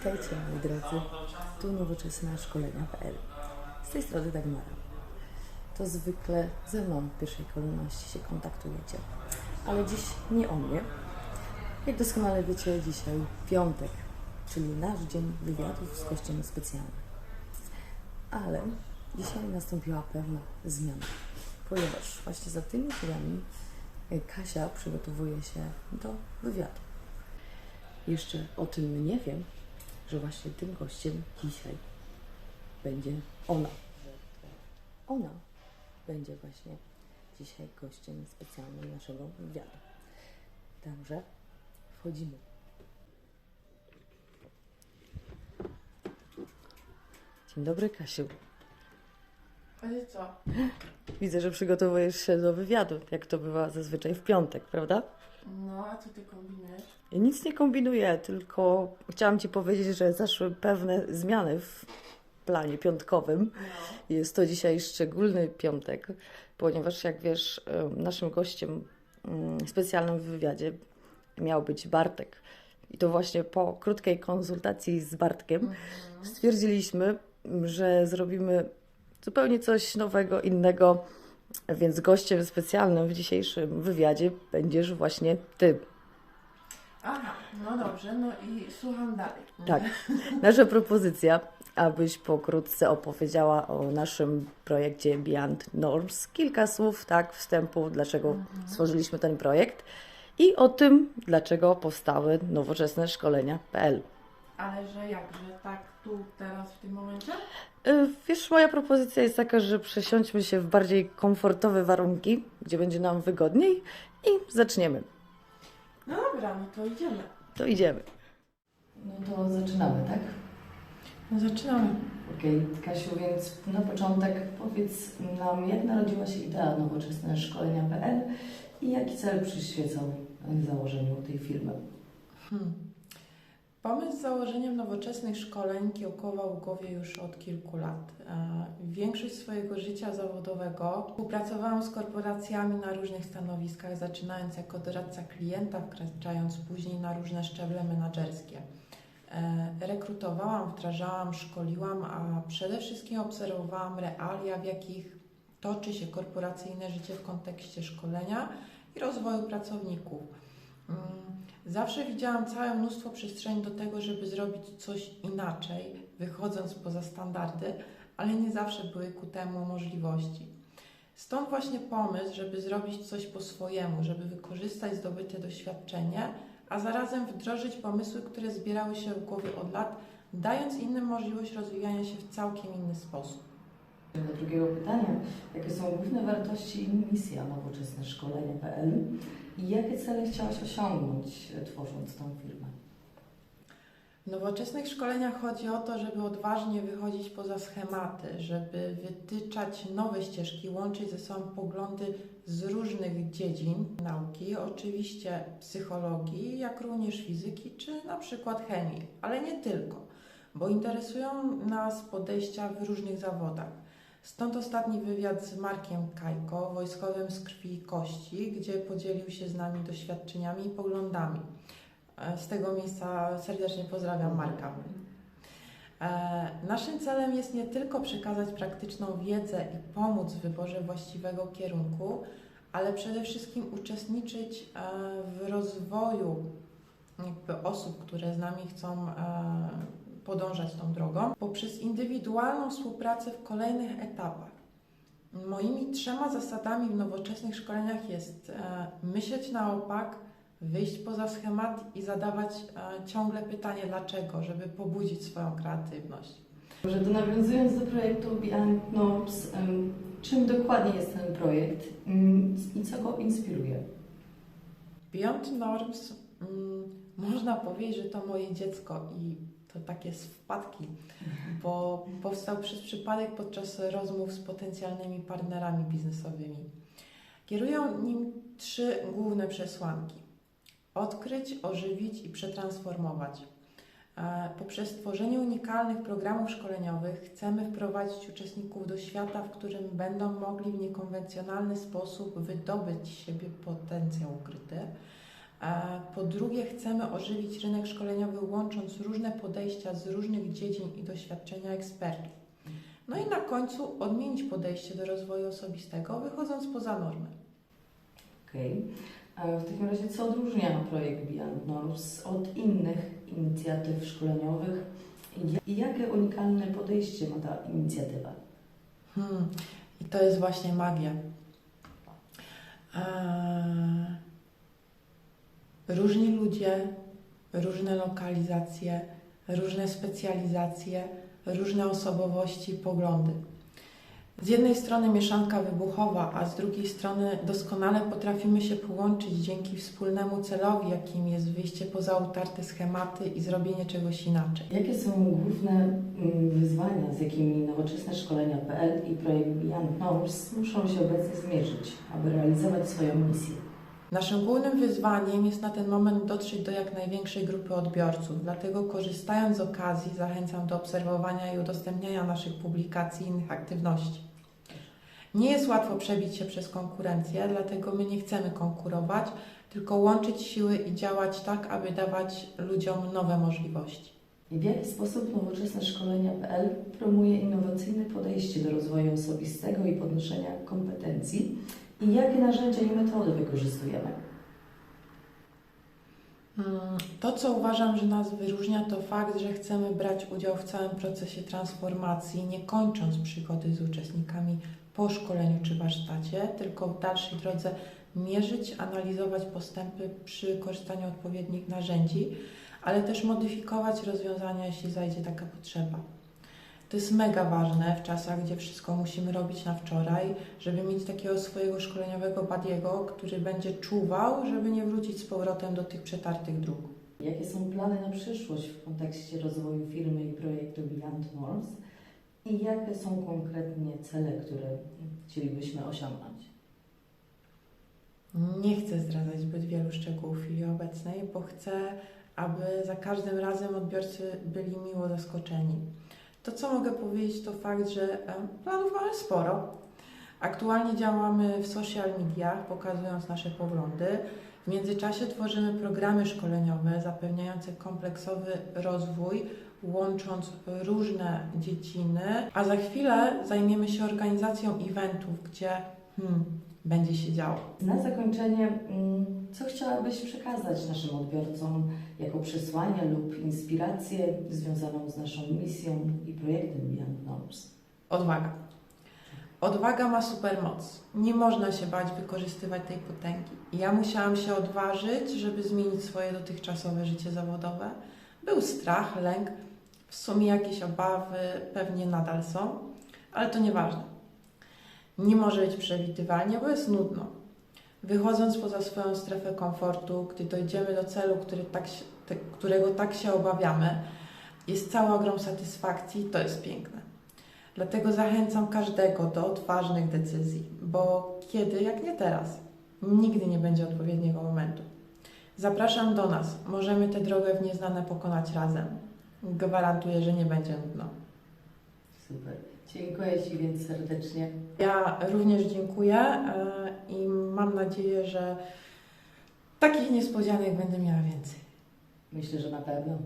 Witajcie moi drodzy, tu nowoczesna szkolenia.pl. Z tej strony Dagmara. To zwykle ze mną w pierwszej kolejności się kontaktujecie, ale dziś nie o mnie. Jak doskonale wiecie, dzisiaj piątek, czyli nasz dzień wywiadów z gościem specjalnym. Ale dzisiaj nastąpiła pewna zmiana, ponieważ właśnie za tymi chwilami e, Kasia przygotowuje się do wywiadu. Jeszcze o tym nie wiem, że właśnie tym gościem dzisiaj będzie ona. Ona będzie właśnie dzisiaj gościem specjalnym naszego wywiadu. Także wchodzimy. Dzień dobry, Kasiu. Ale co? Widzę, że przygotowujesz się do wywiadu, jak to bywa zazwyczaj w piątek, prawda? No, a co ty kombinujesz? Ja nic nie kombinuję, tylko chciałam Ci powiedzieć, że zaszły pewne zmiany w planie piątkowym. No. Jest to dzisiaj szczególny piątek, ponieważ jak wiesz, naszym gościem mm, specjalnym w wywiadzie miał być Bartek. I to właśnie po krótkiej konsultacji z Bartkiem stwierdziliśmy, że zrobimy zupełnie coś nowego, innego. Więc gościem specjalnym w dzisiejszym wywiadzie będziesz właśnie Ty. Aha, no dobrze, no i słucham dalej. Tak. Nasza propozycja, abyś pokrótce opowiedziała o naszym projekcie Beyond Norms. Kilka słów, tak, wstępu, dlaczego stworzyliśmy ten projekt i o tym, dlaczego powstały nowoczesne szkolenia.pl. Ale że jak, że tak tu, teraz, w tym momencie? Y, Wiesz, moja propozycja jest taka, że przesiądźmy się w bardziej komfortowe warunki, gdzie będzie nam wygodniej i zaczniemy. No dobra, no to idziemy. To idziemy. No to zaczynamy, tak? No zaczynamy. Okej, Kasiu, więc na początek powiedz nam, jak narodziła się idea nowoczesne szkolenia.pl i jaki cel przyświecał założeniu tej firmy? Hmm. Pomysł z założeniem nowoczesnych szkoleń kiełkował w głowie już od kilku lat. E, Większość swojego życia zawodowego współpracowałam z korporacjami na różnych stanowiskach, zaczynając jako doradca klienta, wkraczając później na różne szczeble menedżerskie. E, Rekrutowałam, wdrażałam, szkoliłam, a przede wszystkim obserwowałam realia, w jakich toczy się korporacyjne życie w kontekście szkolenia i rozwoju pracowników. Zawsze widziałam całe mnóstwo przestrzeni do tego, żeby zrobić coś inaczej, wychodząc poza standardy, ale nie zawsze były ku temu możliwości. Stąd właśnie pomysł, żeby zrobić coś po swojemu, żeby wykorzystać zdobyte doświadczenie, a zarazem wdrożyć pomysły, które zbierały się w głowie od lat, dając innym możliwość rozwijania się w całkiem inny sposób. Do drugiego pytania, jakie są główne wartości i misja nowoczesne szkolenia.pl jakie cele chciałaś osiągnąć, e, tworząc tą firmę? W nowoczesnych szkoleniach chodzi o to, żeby odważnie wychodzić poza schematy, żeby wytyczać nowe ścieżki, łączyć ze sobą poglądy z różnych dziedzin nauki, oczywiście psychologii, jak również fizyki czy na przykład chemii, ale nie tylko, bo interesują nas podejścia w różnych zawodach. Stąd ostatni wywiad z Markiem Kajko, wojskowym z krwi i kości, gdzie podzielił się z nami doświadczeniami i poglądami. E, Z tego miejsca serdecznie pozdrawiam Marka. E, Naszym celem jest nie tylko przekazać praktyczną wiedzę i pomóc w wyborze właściwego kierunku, ale przede wszystkim uczestniczyć e, w rozwoju osób, które z nami chcą podążać tą drogą, poprzez indywidualną współpracę w kolejnych etapach. Moimi trzema zasadami w nowoczesnych szkoleniach jest e, myśleć na opak, wyjść poza schemat i zadawać e, ciągle pytanie dlaczego, żeby pobudzić swoją kreatywność. Może to nawiązując do projektu Beyond Norms, czym dokładnie jest ten projekt i co go inspiruje? Beyond Norms, mm, można powiedzieć, że to moje dziecko i to takie wpadki, bo powstał przez przypadek podczas rozmów z potencjalnymi partnerami biznesowymi. Kierują nim trzy główne przesłanki: odkryć, ożywić i przetransformować. E, Poprzez tworzenie unikalnych programów szkoleniowych chcemy wprowadzić uczestników do świata, w którym będą mogli w niekonwencjonalny sposób wydobyć z siebie potencjał ukryty, Po drugie, chcemy ożywić rynek szkoleniowy, łącząc różne podejścia z różnych dziedzin i doświadczenia ekspertów. No i na końcu odmienić podejście do rozwoju osobistego, wychodząc poza normę. Okej. A w takim razie co odróżnia projekt Beyond Norms od innych inicjatyw szkoleniowych i- i jakie unikalne podejście ma ta inicjatywa? Hmm. I to jest właśnie magia. Eee, różni ludzie, różne lokalizacje, różne specjalizacje, różne osobowości, poglądy. Z jednej strony mieszanka wybuchowa, a z drugiej strony doskonale potrafimy się połączyć dzięki wspólnemu celowi, jakim jest wyjście poza utarte schematy i zrobienie czegoś inaczej. Jakie są główne mm, wyzwania, z jakimi nowoczesne szkolenia.pl i projekt Beyond Norms muszą się obecnie zmierzyć, aby realizować swoją misję? Naszym głównym wyzwaniem jest na ten moment dotrzeć do jak największej grupy odbiorców, dlatego korzystając z okazji zachęcam do obserwowania i udostępniania naszych publikacji i innych aktywności. Nie jest łatwo przebić się przez konkurencję, dlatego my nie chcemy konkurować, tylko łączyć siły i działać tak, aby dawać ludziom nowe możliwości. W jaki sposób nowoczesne szkolenia.pl promuje innowacyjne podejście do rozwoju osobistego i podnoszenia kompetencji i jakie narzędzia i metody wykorzystujemy? Mm, To, co uważam, że nas wyróżnia, to fakt, że chcemy brać udział w całym procesie transformacji, nie kończąc przygody z uczestnikami po szkoleniu czy warsztacie, tylko w dalszej drodze mierzyć, analizować postępy przy korzystaniu odpowiednich narzędzi, ale też modyfikować rozwiązania, jeśli zajdzie taka potrzeba. To jest mega ważne w czasach, gdzie wszystko musimy robić na wczoraj, żeby mieć takiego swojego szkoleniowego badiego, który będzie czuwał, żeby nie wrócić z powrotem do tych przetartych dróg. Jakie są plany na przyszłość w kontekście rozwoju firmy i projektu Beyond Norms i jakie są konkretnie cele, które chcielibyśmy osiągnąć? Nie chcę zdradzać zbyt wielu szczegółów w chwili obecnej, bo chcę, aby za każdym razem odbiorcy byli miło zaskoczeni. To, co mogę powiedzieć, to fakt, że em, planów mamy sporo. Aktualnie działamy w social mediach, pokazując nasze poglądy. W międzyczasie tworzymy programy szkoleniowe zapewniające kompleksowy rozwój, łącząc różne dziedziny, a za chwilę zajmiemy się organizacją eventów, gdzie hmm, będzie się działo. Na zakończenie, mm, co chciałabyś przekazać naszym odbiorcom jako przesłanie lub inspirację związaną z naszą misją i projektem Beyond Norms? Odwaga. Odwaga ma supermoc. Nie można się bać wykorzystywać tej potęgi. Ja musiałam się odważyć, żeby zmienić swoje dotychczasowe życie zawodowe. Był strach, lęk, w sumie jakieś obawy, pewnie nadal są, ale to nieważne. Nie może być przewidywalnie, bo jest nudno. Wychodząc poza swoją strefę komfortu, gdy dojdziemy do celu, który tak te, którego tak się obawiamy, jest cały ogrom satysfakcji, to jest piękne. Dlatego zachęcam każdego do odważnych decyzji, bo kiedy, jak nie teraz, nigdy nie będzie odpowiedniego momentu. Zapraszam do nas. Możemy tę drogę w nieznane pokonać razem. Gwarantuję, że nie będzie nudno. Super. Dziękuję Ci więc serdecznie. Ja również dziękuję e, i mam nadzieję, że takich niespodzianek będę miała więcej. Myślę, że na pewno.